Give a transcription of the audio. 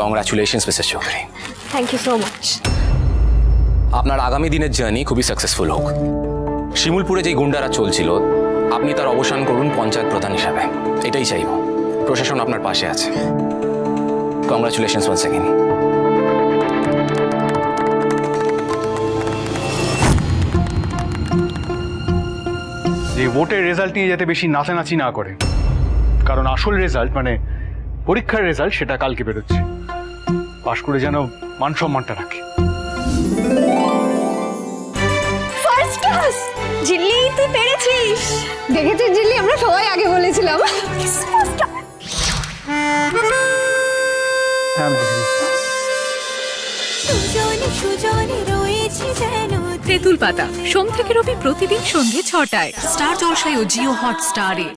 Congratulations Mrs Chowdhury thank you so much আপনার আগামী দিনের জার্নি খুবই সাকসেসফুল হোক। শিমুলপুরে যেই গুন্ডারা চলছিল আপনি তার অবসান করুন পঞ্চায়েত প্রধান হিসাবে। এটাই চাইব। প্রশাসন আপনার পাশে আছে। কংগ্রাচুলেশনস ওয়ান্স সেকেন্ড যে ভোটের রেজাল্ট নিয়ে যাতে বেশি নাচানাচি না করে। কারণ আসল রেজাল্ট মানে পরীক্ষার রেজাল্ট সেটা কালকে বেরোচ্ছে। পাশ করে যেন মান সম্মানটা রাখে। ফার্স্ট ক্লাস জিল্লি তুই পেরেছিস? দেখেছিস জিল্লি? আমরা সবাই আগে বলেছিলাম। হ্যাঁ আমি তেঁতুল পাতা সোম থেকে রবি প্রতিদিন সন্ধ্যে ছটায়। স্টার জলসায় ও জিও হটস্টারে।